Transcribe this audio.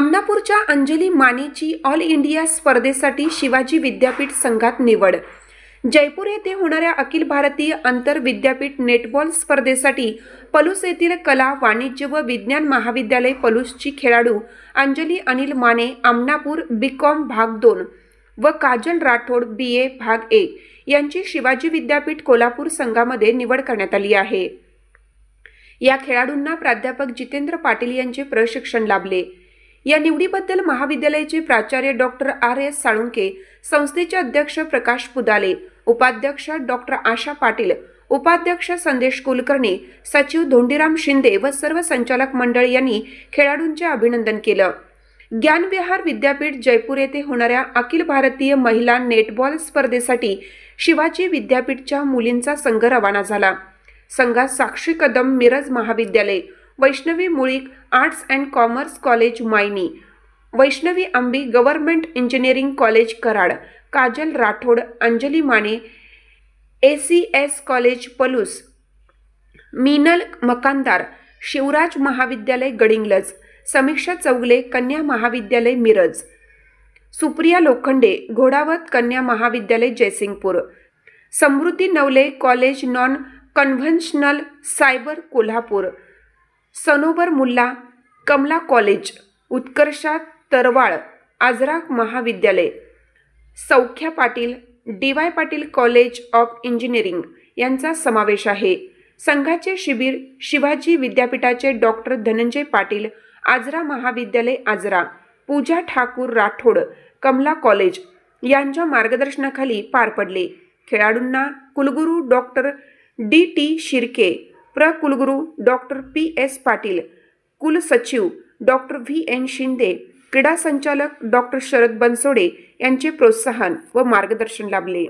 आमनापूरच्या अंजली मानेची all India स्पर्धेसाठी शिवाजी विद्यापीठ संघात निवड. जयपूर येथे होणाऱ्या अखिल भारतीय आंतर विद्यापीठ नेटबॉल स्पर्धेसाठी पलूस येथील कला वाणिज्य व विज्ञान महाविद्यालय पलूसची खेळाडू अंजली अनिल माने आमनापूर बीकॉम भाग दोन व काजल राठोड बी ए भाग एक यांची शिवाजी विद्यापीठ कोल्हापूर संघामध्ये निवड करण्यात आली आहे. या खेळाडूंना प्राध्यापक जितेंद्र पाटील यांचे प्रशिक्षण लाभले. या निवडीबद्दल महाविद्यालयाचे प्राचार्य डॉक्टर आर एस साळुंके संस्थेचे अध्यक्ष प्रकाश पुदाले उपाध्यक्ष डॉक्टर आशा पाटील उपाध्यक्ष संदेश कुलकर्णी सचिव धोंडीराम शिंदे व सर्व संचालक मंडळ यांनी खेळाडूंचे अभिनंदन केलं. ज्ञानविहार विद्यापीठ जयपूर येथे होणाऱ्या अखिल भारतीय महिला नेटबॉल स्पर्धेसाठी शिवाजी विद्यापीठच्या मुलींचा संघ रवाना झाला. संघात साक्षी कदम मिरज महाविद्यालय Vaishnavi Mulik arts and commerce college Mayani Vaishnavi Ambi government engineering college Karad Kajal Rathod Anjali Mane A C S college Palus Meenal Makandar Shivraj महाविद्यालय गडिंगलज समीक्षा चौगले कन्या महाविद्यालय मिरज सुप्रिया लोखंडे घोडावत कन्या महाविद्यालय Jaysingpur Samruddhi Navale college non conventional cyber Kolhapur Sanobar Mulla Kamala college Utkarsha Tarwal Ajara महाविद्यालय. Saukhya Patil D Y Patil college of engineering यांचा समावेश आहे. संघाचे शिबिर शिवाजी विद्यापीठाचे डॉक्टर धनंजय पाटील आजरा महाविद्यालय आजरा पूजा ठाकूर राठोड कमला कॉलेज यांच्या मार्गदर्शनाखाली पार पडले. खेळाडूंना कुलगुरू डॉक्टर डी टी शिर्के प्र कुलगुरू डॉक्टर पी एस पाटील कुलसचिव डॉक्टर व्ही एन शिंदे क्रीडा संचालक डॉक्टर शरद बनसोडे यांचे प्रोत्साहन व मार्गदर्शन लाभले.